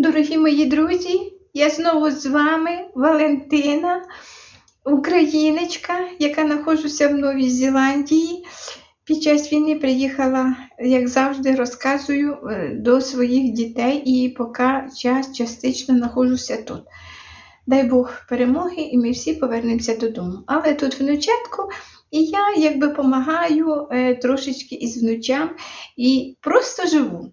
Дорогі мої друзі, я знову з вами, Валентина, україночка, яка знаходжуся в Новій Зеландії. Під час війни приїхала, як завжди, розказую е, до своїх дітей і поки час частично знаходжуся тут. Дай Бог перемоги, і ми всі повернемося додому. Але тут внучатку, і я якби допомагаю трошечки із внучам і просто живу.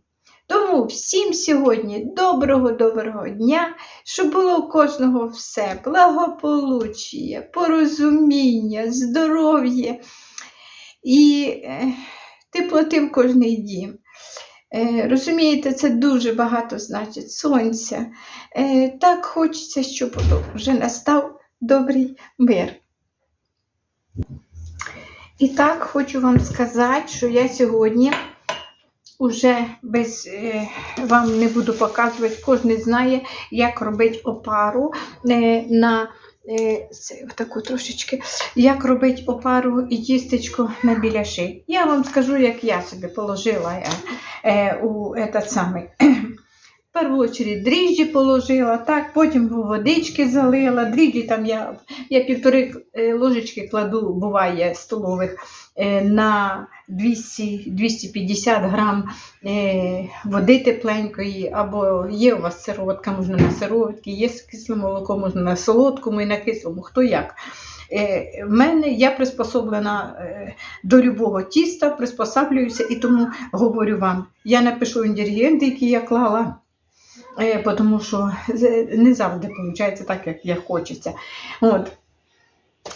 Всім сьогодні доброго-доброго дня, щоб було у кожного все, благополуччя, порозуміння, здоров'я і е, теплоти в кожний дім. Е, розумієте, це дуже багато значить сонця. Е, так хочеться, щоб вже настав добрий мир. І так хочу вам сказати, що я сьогодні уже без е, вам не буду показувати, кожен знає, як робити опару е, на е, це, таку трошечки, як робити опару і тістечко на біляши. Я вам скажу, як я собі положила у этот самий. В першу чергу дріжджі положила, так, потім водички залила. Дріжджі там я, я півтори е, ложечки кладу, буває, столових е, на 200-250 грам е, води тепленької, або є у вас сироватка, можна на сироватки, є кисле молоко, можна на солодкому і на кислому, хто як. В мене я приспособлена до любого тіста, приспосаблююся і тому говорю вам, я напишу інгредієнти, які я клала. Е, тому що не завжди виходить так, як я хочеться. От.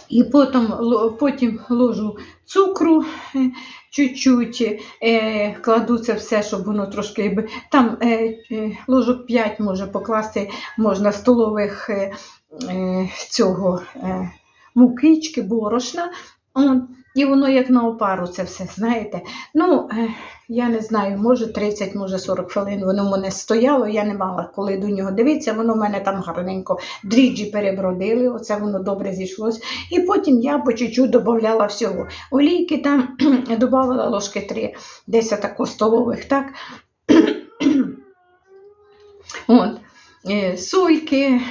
І потім, потім ложу цукру е, чуть-чуть, е, кладу це все, щоб воно трошки. Там ложок 5 може покласти, можна столових цього е, мукички, борошна. І воно як на опару це все, знаєте. Ну, е, я не знаю, може 30, може 40 хвилин воно в мене стояло, я не мала коли до нього дивитися, воно в мене там гарненько дріджі перебродили, оце воно добре зійшлось. І потім я по чуть-чуть додавала всього. Олійки там додавала ложки 3, десь тако столових, так? От. е, Сольки.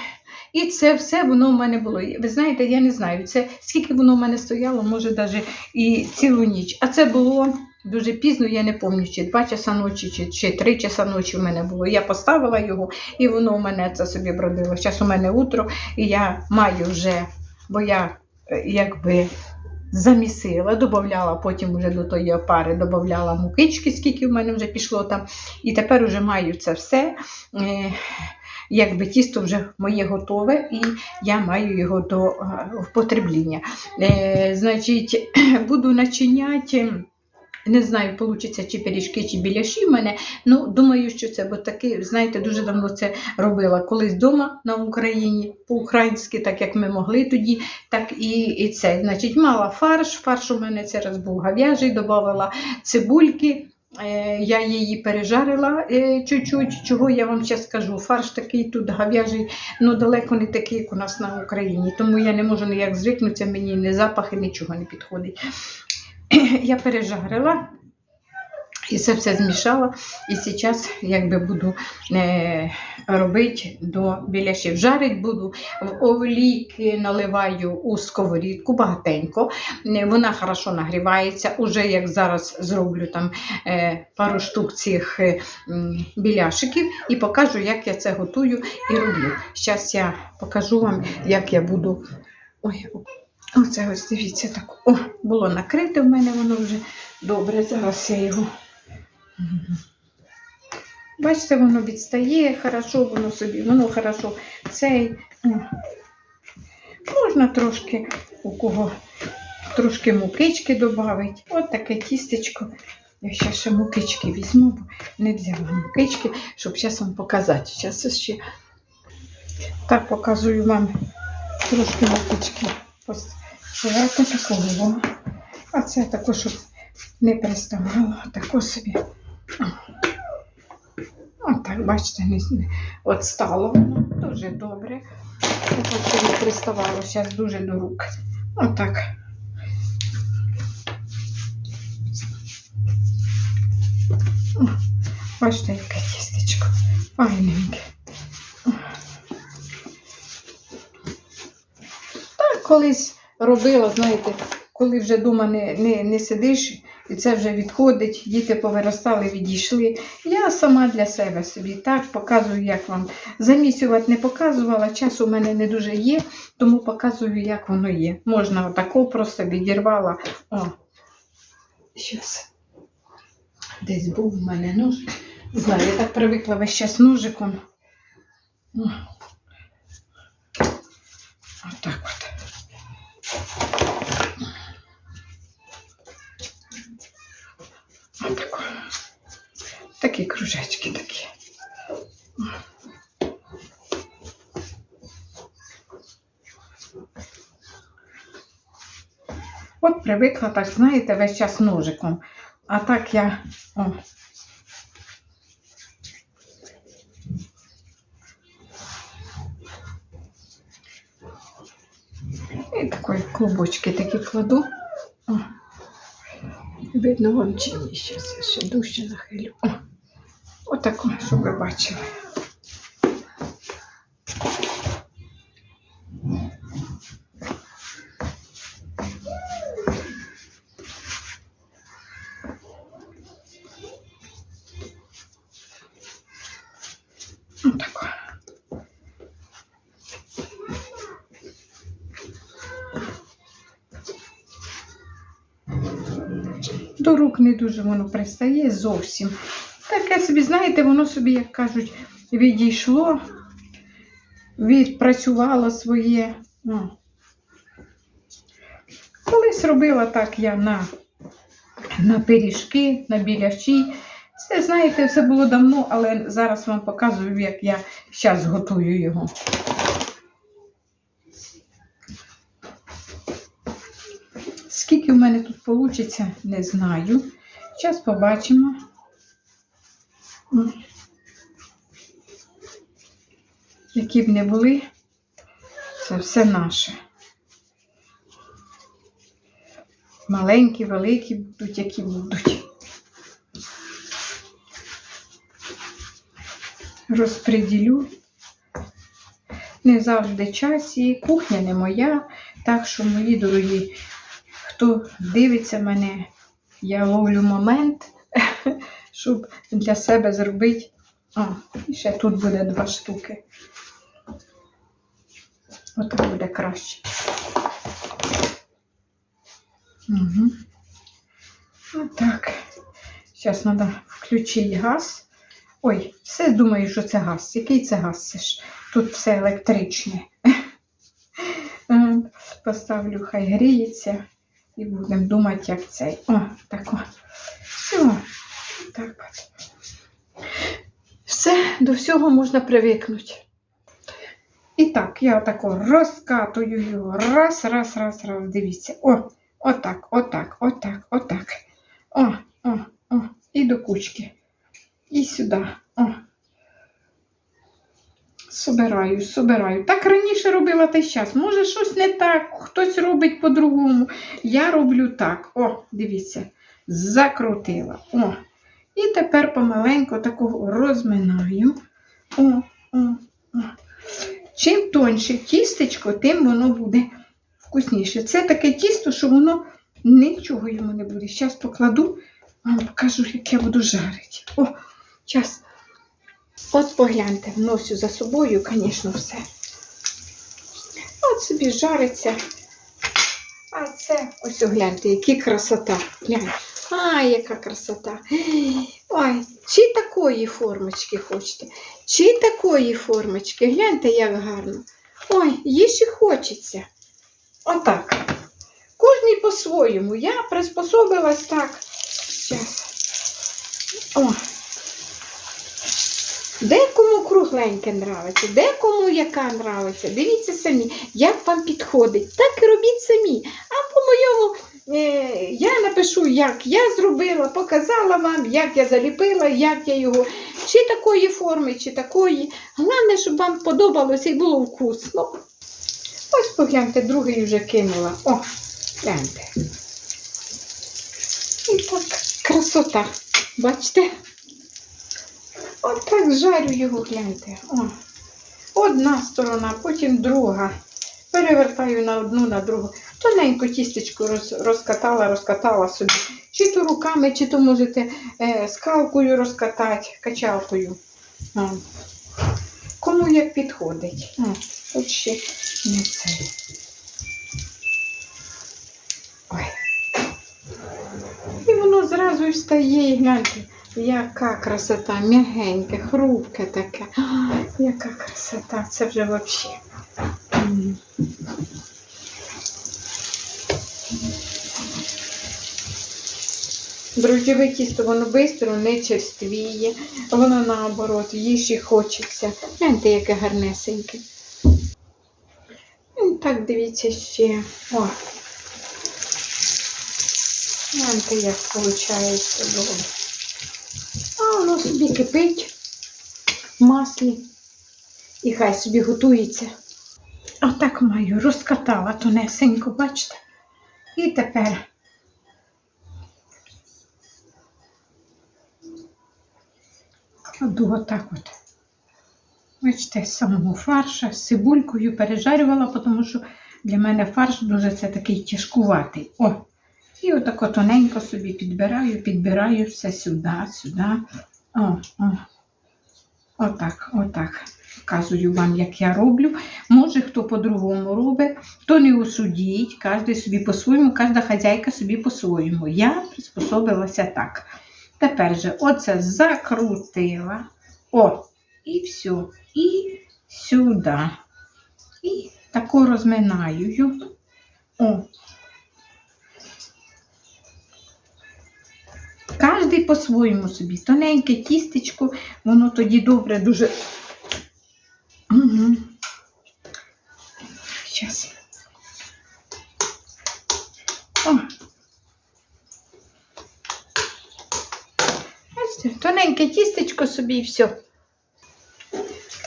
І це все воно в мене було. Ви знаєте, я не знаю, це скільки воно в мене стояло, може навіть і цілу ніч. А це було дуже пізно, я не пам'ятаю, чи 2 часа ночі, чи, чи 3 часа ночі в мене було. Я поставила його, і воно в мене це собі бродило. Зараз у мене утро, і я маю вже, бо я е, якби. Замісила, додавала потім вже до тої опари, додавала мукички, скільки в мене вже пішло там. І тепер вже маю це все. Якби тісто вже моє готове, і я маю його до е, впотребління. Е, значить, буду начиняти. Не знаю, вийде чи пиріжки, чи біляші в мене. Ну, думаю, що це, бо таки, знаєте, дуже давно це робила. Колись вдома на Україні, по-українськи, так як ми могли тоді, так і, і це. Значить, мала фарш. Фарш у мене це раз був гав'яжий, додавала цибульки. Е, Я її пережарила е, чуть-чуть. Чого я вам ще скажу? Фарш такий тут гав'яжий, ну далеко не такий, як у нас на Україні. Тому я не можу ніяк звикнутися, мені ні запахи, нічого не підходить. Я пережарила. І це все змішала. І зараз якби буду е, робити до біляшів. Жарить буду в олійки наливаю у сковорідку багатенько. Е, Вона хорошо нагрівається. Уже як зараз зроблю там е, пару штук цих е, біляшиків і покажу, як я це готую і роблю. Зараз я покажу вам, як я буду. Ой, оце ось дивіться так. О, було накрите в мене, воно вже добре. Зараз я його. Бачите, воно відстає, хорошо воно собі, воно хорошо цей. Можна трошки у кого трошки мукички додати. От таке тістечко. Я ще ще мукички візьму, бо не взяла мукички, щоб зараз вам показати. Зараз ще так показую вам трошки мукички. Поверху такого. А це також, щоб не приставало. Тако собі. От так, бачите, от стало воно дуже добре. От приставало зараз дуже до рук. Отак. Бачите, яке тістечко. Файненьке. Так, колись робила, знаєте, коли вже дома не, не, не сидиш і це вже відходить, діти повиростали, відійшли. Я сама для себе собі так показую, як вам. Замісювати не показувала, час у мене не дуже є, тому показую, як воно є. Можна отако просто відірвала. О, щас. Десь був у мене нож. Знаю, я так привикла весь час ножиком. Отак Такі кружечки такі. От привикла, так, знаєте, весь час ножиком. А так я. О. І такої клубочки такі кладу. О. Видно вам чи ні, зараз я ще дужче нахилю. О. Отако, щоб ви бачили. До рук не дуже воно пристає зовсім. Таке собі, знаєте, воно собі, як кажуть, відійшло, відпрацювало своє. Ну. Колись робила так я на, на пиріжки, на білячі. Це, знаєте, все було давно, але зараз вам показую, як я зараз готую його. Скільки в мене тут вийде, не знаю. Зараз побачимо. Які б не були, це все наше. Маленькі, великі будуть, які будуть. Розпреділю. Не завжди час і кухня не моя. Так що, мої дорогі, хто дивиться мене, я ловлю момент, щоб для себе зробити. А, і ще тут буде два штуки. Отак буде краще. Угу. Отак. Зараз треба включити газ. Ой, все думаю, що це газ. Який це газ? Це ж тут все електричне. Поставлю, хай гріється. І будемо думати, як цей. О, так. о. Все. Так. Все, до всього можна привикнути. І так, я отако розкатую його. Раз, раз, раз, раз. Дивіться. О, отак, отак, отак, отак. О, о, о. І до кучки. І сюди. О. Собираю, собираю. Так раніше робила та й час. Може, щось не так, хтось робить по-другому. Я роблю так. О, дивіться, закрутила. О. І тепер помаленьку такого розминаю. О, о, о. Чим тоньше тістечко, тим воно буде вкусніше. Це таке тісто, що воно нічого йому не буде. Зараз покладу, вам покажу, як я буду жарити. О, час. От погляньте, вношу за собою, звісно, все. От собі жариться. А це ось гляньте, які красота. Глянь. А, яка красота. Ой, чи такої формочки хочете? Чи такої формочки? Гляньте, як гарно. Ой, їж і хочеться. Отак. Кожний по-своєму. Я приспособилась так. Щас. О. Декому кругленьке нравиться, декому яка нравиться. Дивіться самі, як вам підходить. Так і робіть самі. А по-моєму, я напишу, як я зробила, показала вам, як я заліпила, як я його, чи такої форми, чи такої. Головне, щоб вам подобалося і було вкусно. Ось погляньте, другий вже кинула. О, гляньте. І так, красота. Бачите? От так жарю його, гляньте. О. Одна сторона, потім друга. перевертаю на одну, на другу. Тоненько тістечко роз, розкатала, розкатала собі. Чи то руками, чи то можете е, скалкою розкатати, качалкою. А. Кому як підходить. А, тут ще не це. Ой. І воно зразу встає, і гляньте, яка красота, м'ягеньке, хрупке таке. А, яка красота, це вже взагалі. Дрожджеве тісто, воно швидко не черствіє, воно наоборот, їжі хочеться. Гляньте, яке гарнесеньке. Так, дивіться ще. О. Гляньте, як виходить добре. А воно собі кипить в маслі. І хай собі готується. Отак маю, розкатала тонесенько, бачите? І тепер кладу отак от. Бачите, самого фарша з цибулькою пережарювала, тому що для мене фарш дуже це такий тяжкуватий. О! І отако тоненько собі підбираю, підбираю все сюди, сюди. О, о. Отак, отак. Показую вам, як я роблю. Може, хто по-другому робить, то не осудіть, кожен собі по-своєму, кожна хазяйка собі по-своєму. Я приспособилася так. Тепер же оце закрутила. О, і все. І сюди. І тако розминаю. О. Кожний по-своєму собі. Тоненьке тістечко, воно тоді добре дуже. Угу. Щас. О. Бачите, тоненьке тістечко собі і все.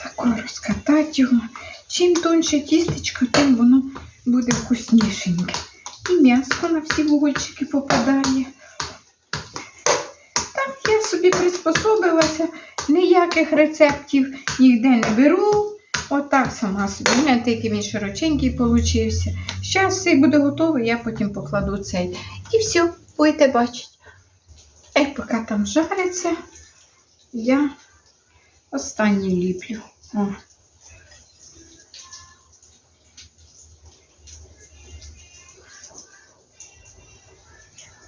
Тако розкатати його. Чим тонше тістечко, тим воно буде вкуснішеньке. І м'ясо на всі вугольчики попадає. Так я собі приспособилася, ніяких рецептів ніде не беру. Отак сама собі. Гляньте, який він широченький получився. Зараз буде готовий, я потім покладу цей. І все, будете бачити. Е, поки там жариться, я останній ліплю. О.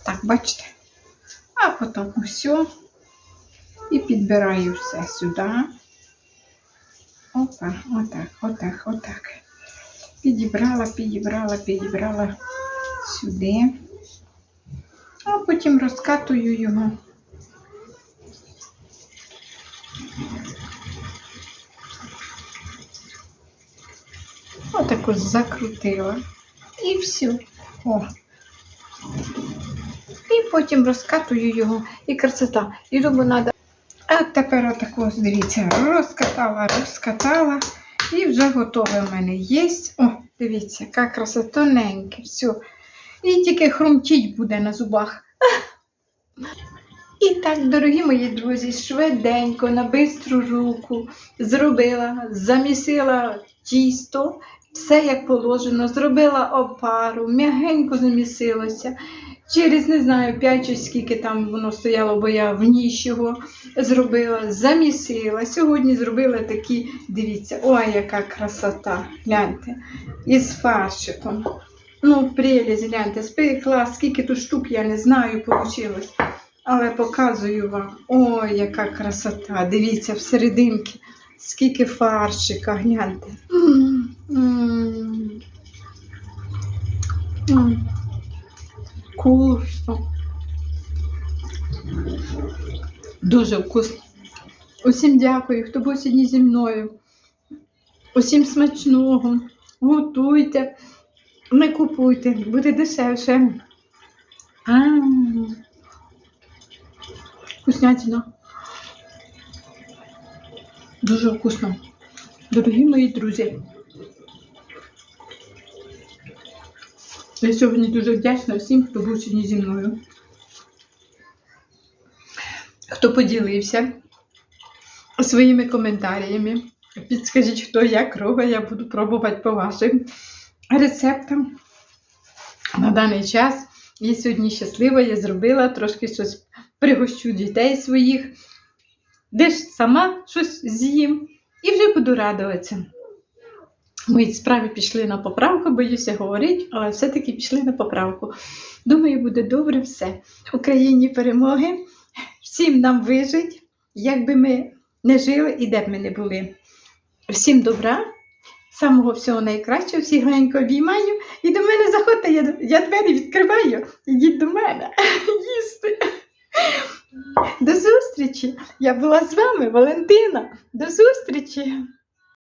Так, бачите? А потім все. І підбираю все сюди. Опа, отак, отак, отак. Підібрала, підібрала, підібрала сюди. Потім розкатую його. Отаку закрутила. І все. О. І потім розкатую його. І красота. І думаю, треба. А тепер отако, дивіться, розкатала, розкатала. І вже готове в мене є. О, дивіться, яка краса тоненьке, все. І тільки хрумтіть буде на зубах. І так, дорогі мої друзі, швиденько, на бистру руку зробила, замісила тісто, все як положено, зробила опару, м'ягенько замісилося. Через не знаю, 5 чи скільки там воно стояло, бо я в ніч його зробила, замісила. Сьогодні зробила такі, дивіться, ой, яка красота! Гляньте, із фаршиком. Ну, прелість, гляньте, спекла, скільки тут штук, я не знаю, вийшло. Але показую вам. Ой, яка красота! Дивіться, всерединки, скільки фаршика, гляньте. М. Вкусно. Дуже вкусно. Усім дякую, хто був сьогодні зі мною. Усім смачного. Готуйте, не купуйте, буде дешевше. А, Вкуснятина. Дуже вкусно. Дорогі мої друзі. Я сьогодні дуже вдячна всім, хто був сьогодні зі мною. Хто поділився своїми коментарями. Підскажіть, хто як робить, я буду пробувати по вашим. Рецептам на даний час. Я сьогодні щаслива, я зробила трошки щось пригощу дітей своїх, де ж сама щось з'їм і вже буду радуватися. Мої справи пішли на поправку, боюся говорити, але все-таки пішли на поправку. Думаю, буде добре все. Україні перемоги, всім нам вижить, як би ми не жили і де б ми не були. Всім добра, самого всього найкращого, всіх гленько обіймаю. І до мене заходьте, я, я двері відкриваю. Ідіть до мене їсти. До зустрічі! Я була з вами, Валентина. До зустрічі!